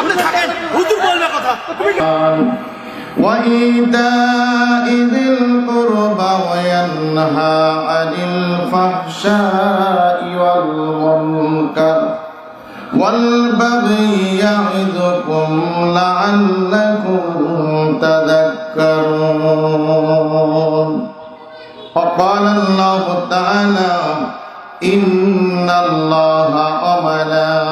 আপনি থাকেন হুজুর বলবে কথা وإيتاء ذي القربى وينهى عن الفحشاء والمنكر والبغي يعظكم لعلكم تذكرون وقال الله تعالى إن الله وملائكته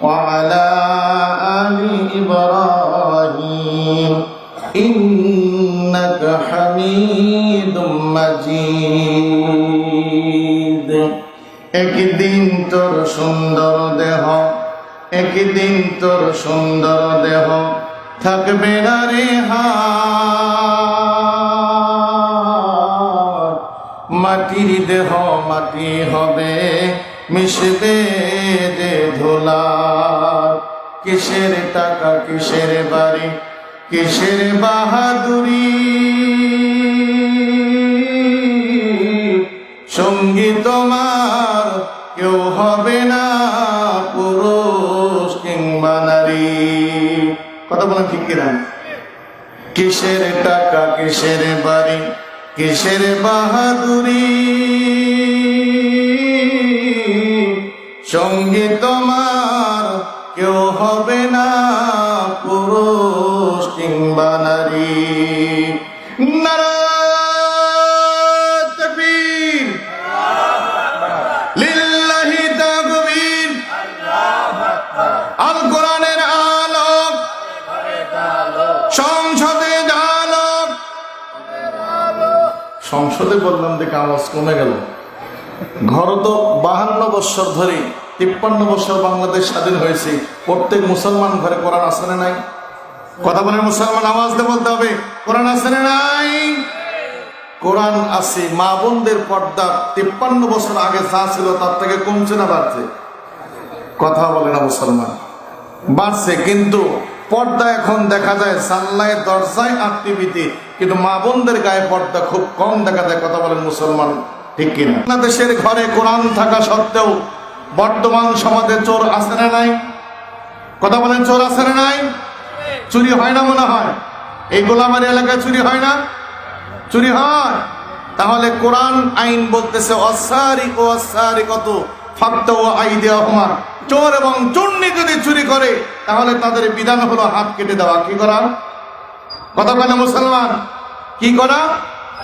وعلى آل إبراهيم إنك حميد مجيد একদিন তোর সুন্দর দেহ একদিন তোর সুন্দর দেহ থাকবে না রে হাত মাটির দেহ মাটি হবে, মিশবে যে ধুলার কিসের টাকা, কিসের বাড়ি, কিসের বাহাদুরি? সঙ্গী তোমার কেউ হবে না, পুরুষ কিংবা নারী। কথা বলেন ঠিক কিনা? কিসের টাকা, কিসের বাড়ি কিসের বাহাদুরি? সঙ্গে তোমার কেউ হবে না। সংসদে বললাম দেখে আওয়াজ কমে গেল। ঘর তো বাহান্ন বৎসর ধরে, তিপ্পান্ন বছর বাংলাদেশ স্বাধীন হয়েছে। প্রত্যেক মুসলমান ঘরে কোরআন আছে না নাই? কথা বলে মুসলমান আওয়াজ দিয়ে বলতে হবে, কোরআন আছে না নাই? কোরআন আছে, মা বোনদের পর্দা তিপ্পান্ন বছর আগে যা ছিল তার থেকে কমছে না বাড়ছে? কথা বলে না মুসলমান। বাড়ছে, কিন্তু পর্দা এখন দেখা যায় সাল্লায় দরজায় আর টিভিতে কিন্তু মা বোনদের গায়ে পর্দা খুব কম দেখা যায়, কথা বলেন মুসলমান, ঠিক কিনা? বাংলাদেশের ঘরে কোরআন থাকা সত্ত্বেও বর্তমান সমাজে চোর আছে না নাই? কথা বলেন, চোর আছে না নাই? চুরি হয় না মনে হয়? এই গোলামারি এলাকায় চুরি হয় না? চুরি হয়? তাহলে কোরআন আইন বলতেছে, অসারি ও অসারি কত? ফাক্ত ও আই দেওয়া হমার চোর এবং চুন্নি যদি চুরি করে, তাহলে তাদের বিধান হলো হাত কেটে দেওয়া। কি করা? কথা বলে মুসলমান? কি করা?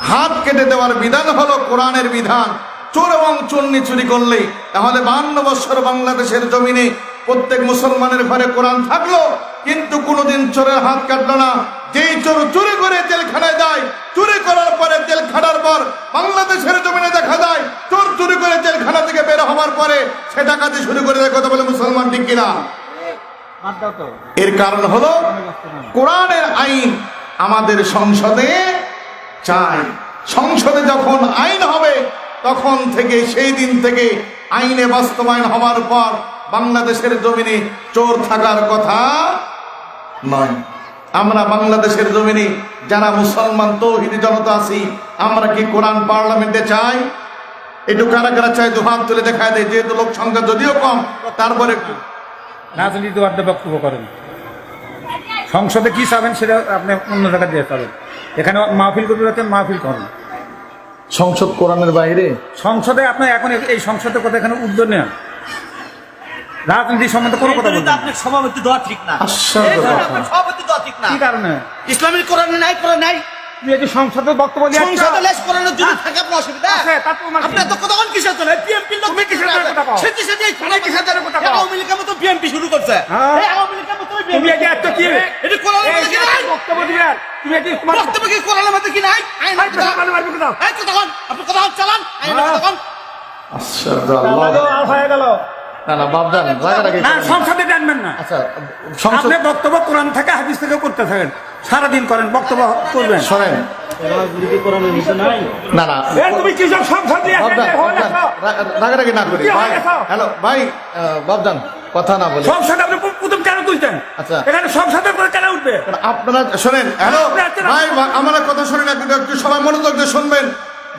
হাত কেটে দেওয়ার বিধান হলো কোরআনের বিধান। চোর এবং চুন্নি চুরি করলে তাহলে বাহান্ন বছর বাংলাদেশের জমিনে প্রত্যেক মুসলমানের ঘরে কোরআন থাকল কিন্তু কোনোদিন চোরের হাত কাটলো না। যেই চোর চুরি করে জেলখানায় যায় চুরি করার পরে জেল খাটার পর বাংলাদেশের জমিনে দেখা যায় চোর চুরি করে জেলখানা থেকে বের হওয়ার পরে সে ডাকাতি শুরু করে দেয় কথা বলে মুসলমান ঠিক কিনা? এর কারণ হলো কোরআনের আইন আমাদের সংসদে চাই। সংসদে যখন আইন হবে, তখন থেকে, সেই দিন থেকে আইনে বাস্তবায়ন হওয়ার পর বাংলাদেশের জমিনে চোর থাকার কথা নয়। আমরা বাংলাদেশের জমিনে যারা মুসলমান তৌহিদি জনতা আছি, আমরা কি কোরআন পার্লামেন্টে চাই? একটু কারা কারা চাই? দু হাত তুলে দেখায় দেয়, যেহেতু লোক সংখ্যা যদিও কম, তারপরে রাজনীতিবাদ বক্তব্য করেন সংসদে কি চাবেন সেটা আপনি অন্য জায়গায় দিয়ে পাবেন এখানে মাহফিল করতে যাচ্ছেন মাহফিল করেন। সংসদ কোরআনের বাইরে? সংসদে আপনি এখন এই- এই সংসদের কথা এখানে উদ্যোগ নেন রাজনীতি সম্বন্ধে কোনো কথা বলতে আপনার সভাপতি দেওয়া ঠিক না। সভাপতি দেওয়া ঠিক না। কি কারণে? ইসলামের কোরআনে নাই কোরআন নাই। তুমি এই যে সংসদের বক্তব্য দিয়ে সংসদে লেস কোরআনের যদি থাকে আপনার অসুবিধা? আছে, তাতে তোমার কি? আপনার তো কতক্ষণ কিসের চলে বিএনপি লোক তুমি কিসের জন্য কথা সেটি সেটি তুমি কিসের জন্য কথা আওয়ামী লীগের মতো বিএনপি শুরু করছে। হ্যাঁ। এই আওয়ামী লীগের মতো তুমি এই এত কি? এটি কোরআনের মধ্যে কি নাই? এত বক্তব্য দিবেন তুমি এই তোমার বক্তব্য কি মধ্যে কি নাই? আইন আর কথা? এই আপনি চালান আইন হ্যাঁ। আশ্চর্য আল্লাহ। হয়ে গেল। না না বাবদান রাগারাগি না সংসদে জানবেন না। আচ্ছা আপনি বক্তব্য কোরআন থেকে হাদিস থেকে করতে থাকেন। সারাদিন করেন বক্তব্য করবেন। না না। তুমি কি সব সংসদ হয়ে রাগারাগি না করি। হয়ে? হ্যালো ভাই কথা না বলে। সংসদে আপনি প্রথম কেন তুলতেন আচ্ছা। এখানে সংসদের পরে কেন উঠবে? আপনারা শোনেন হ্যালো ভাই আমার কথা শোনেন একটু সবাই মনোযোগ দিয়ে শুনবেন।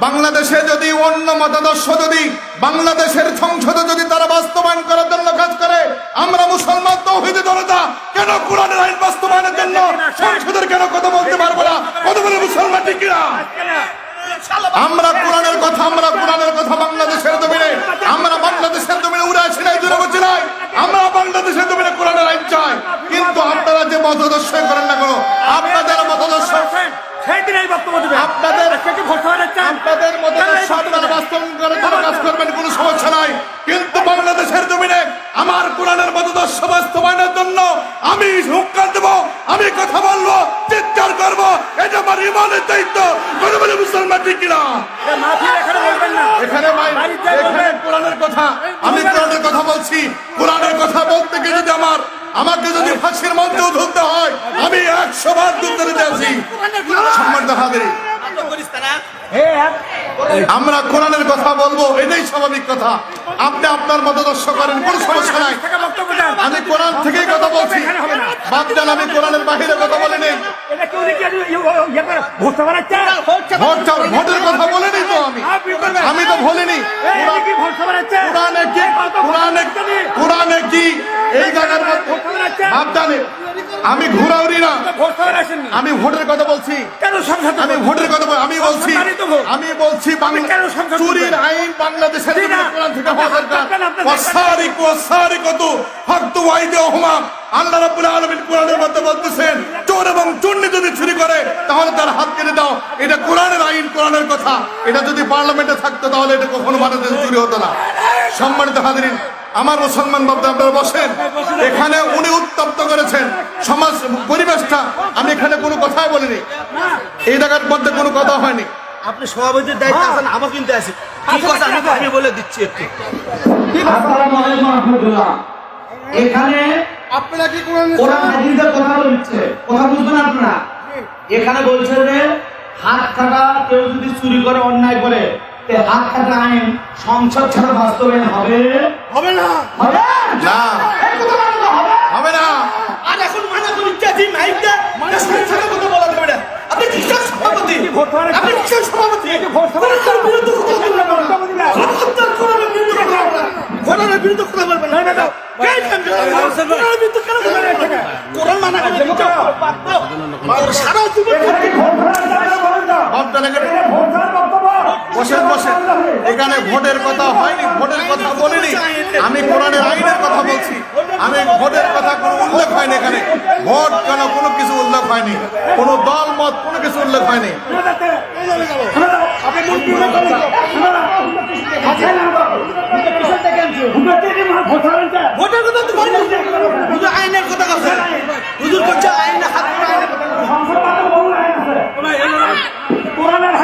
বাংলাদেশে যদি অন্য মতাদর্শ যদি, বাংলাদেশের সংসদে যদি তারা বাস্তবায়ন করার জন্য কাজ করে, আমরা মুসলমান তৌহিদি জনতা, কেন কোরআনের আইন বাস্তবায়নের জন্য সংসদের কেন কথা বলতে পারব না? কত বলে মুসলমান ঠিক কিনা? আমরা কোরআনের কথা, আমরা কোরআনের কথা বাংলাদেশের জমিনে, আমরা বাংলাদেশের জমিনে উড়ে আসি নাই দূরে বসে নাই? আমরা বাংলাদেশের জমিনে কোরআনের আইন চাই। কিন্তু আপনারা যে মতদর্শ করেন না কেন? আপনাদের মতদর্শ সেই দিন এই বক্তব্য আপনাদের? আপনাদের? বাস্তবায়ন জন্য কাজ করবেন কোনো সমস্যা নাই কিন্তু বাংলাদেশের জমিনে আমার কোরআনের মতদর্শ বাস্তবায়নের জন্য আমি হুঙ্কার দেব আমি কথা বলব চিৎকার করব এটা আমার ইমানের দায়িত্ব কোনো বলে মুসলমান ঠিক কিনা? এখানে বলবেন না। এখানে ভাই বাড়িতে এখানে বলবেন। কোরআনের কথা। আমি কোরআনের কথা বলছি। কোরআনের কথা বলতে গিয়ে যদি আমার আমাকে যদি ফাঁসির মধ্যেও ধরতে হয় আমি একশো বার দুধ দিতে আছি সম্মান দেখা এ, এক- আমরা কোরআনের কথা বলব, এটাই স্বাভাবিক কথা। আপনি আপনার মতদর্শ করেন, কোনো সমস্যা নাই। আমি কোরআন থেকেই কথা বলছি। বাপজান আমি কোরআনের বাহিরে কথা বলিনি। তো আমি। তো বলিনি। কোরআনে কি এই জায়গার আমি ঘুরাউরি না। আমি ভোটের কথা বলছি। আমি ভোটের কথা বল- আমি বলছি চুরির আইন বাংলাদেশের আল্লাহ রাব্বুল আলামিন কোরআনের মধ্যে বলতেছেন চোর এবং চুন্নি যদি চুরি করে তাহলে তার হাত কেটে দাও। এটা কোরআনের আইন কোরআনের কথা। এটা যদি পার্লামেন্টে থাকতো তাহলে এটা কখনো বাংলাদেশে চুরি হতো না। সম্মানিত হাজিরিন আমার মুসলমান বাবদা আপনারা বসেন। এখানে উনি উত্তপ্ত করেছেন। সমাজ পরিবেশটা আমি এখানে কোনো কথাই বলিনি। এই জায়গার মধ্যে কোনো কথা হয়নি। আপনি সভাপতির দায়িত্ব আছেন আমার কিন্তু আছে কি কথা? আমি আমি বলে দিচ্ছি একটু। আসসালামু আলাইকুম রহমতুল্লাহ। এখানে আপনারা কি কোরআন কোরআন হাদিসের কথা বলছে। কথা বুঝবেন আপনারা? এখানে বলছে যে হাত কাটা কেউ যদি চুরি করে অন্যায় করে তে হাত কাটা আইন সংসদ ছাড়া বাস্তবায়ন হবে? হবে না। হবে? না। হবে। হবে না। আর এখন মানা করি যে মাইকটা মানে সংসদের কথা বলা যাবে না আপনি কিসের সভাপতি ভোট আপনি কিসের সভাপতি। ভোট হওয়ার বিরুদ্ধে কথা বলবেন না বক্তব্য দিবেন। বিরুদ্ধে কথা বলবেন না। কোরআনের বিরুদ্ধে কথা বলবেন না। না, না। এই কামটা কোরআনের বিরুদ্ধে কেন বলবেন? না? কোরআন করে সারা জীবন এখানে ভোটের কথা হয়নি ভোটের কথা বলিনি। আমি কোরআনের আইনের কথা বলছি। আমি ভোটের কথা কোনো উল্লেখ হয়নি এখানে। ভোট কেন কোনো উল্লেখ হয়নি। কোনো দল মত কোনো কিছু উল্লেখ হয়নি। আইনের কথা কথা হুজুর করছে আইনে হাত। কোরআনের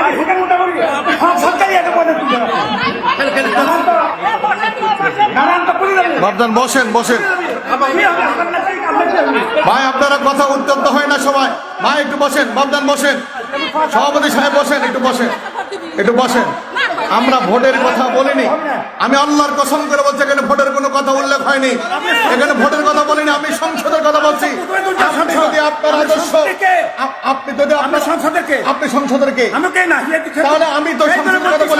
সরকারি একটা পদে তো- বসেন বসেন। ভাই আপনারা কথা উত্তপ্ত হয় না সবাই। ভাই একটু বসেন বাবদান বসেন। সভাপতি সাহেব বসেন একটু বসেন একটু বসেন। আমরা ভোটের কথা বলিনি। আমি আল্লাহর কসম করে বলছি এখানে ভোটের কোনো কথা উল্লেখ হয়নি। এখানে ভোটের কথা বলিনি আমি সংসদের কথা বলছি। আপনি যদি আপনার আদর্শ আপনি যদি আপনার সংসদের কে? আপনি সংসদের কে? তাহলে আমি তো সংসদের কথা বলি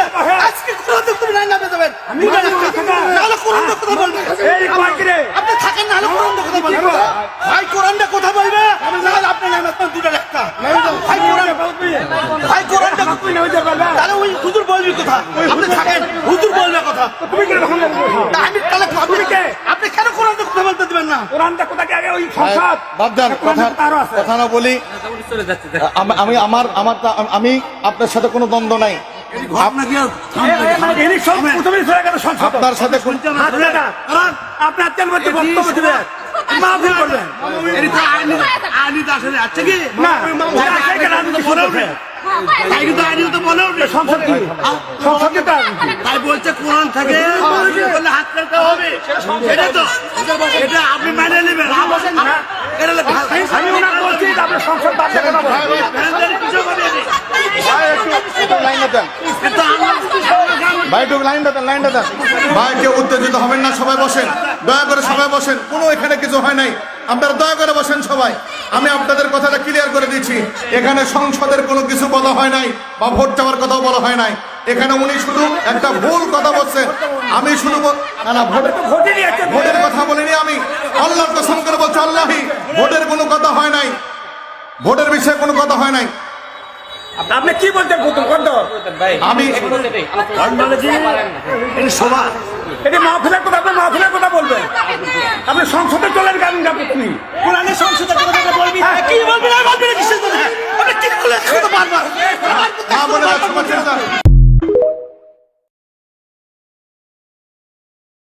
তুমি আমি তাহলে তুমি কে? আপনি কেন কোরআন কথা বলতে দিবেন না কোরআনটা কোথাকে আগে ওই সংসদ বাবজান কথা তো আরও আছে কথা না বলি আমি- আমি আমার আমার আমি আপনার সাথে কোনো দ্বন্দ্ব নাই আপনার সাথে আপনার তেল বক্তব্য দিবেন কি না এটা আছে কি রাজনীতি শুরু হয়েছে? তাই কিন্তু আইনি তো বলেও সংসদ কি? সংসদ কি তাই বলছে কোরআন থাকে বললে হাত কাটতে হবে। এটা তো এটা আপনি মানে নেবেন। এটা হলো ভা- আমি ওনার বলছি আপনি সংসদ বাদ দিয়ে কথা বলেন। ভ্যানগাড়ি কিছু করে নি। ভাই লাইনটা দেন। এটা আমরা ভাই একটু লাইনটা দেন লাইনটা দেন। ভাই কেউ উত্তেজিত হবেন না সবাই বসেন। দয়া করে সবাই বসেন। কোনো এখানে কিছু হয় নাই। আপনারা দয়া করে বসেন সবাই। আমি আপনাদের কথাটা ক্লিয়ার করে দিচ্ছি এখানে সংসদের কোনো কিছু বলা হয় নাই বা ভোট চাওয়ার কথাও বলা হয় নাই। এখানে উনি শুধু একটা ভুল কথা বলছেন। আমি শুধু ভোটের কথা বলিনি আমি। আল্লাহ কসম করে বলছি ভোটের কোনো কথা হয় নাই। ভোটের বিষয়ে কোনো কথা হয় নাই। আপনি কি বলতেন কুতুব কদ্দর আমি কথা আপনি কথা বলবেন। আপনি সংসদে চলেন না। হ্যাঁ,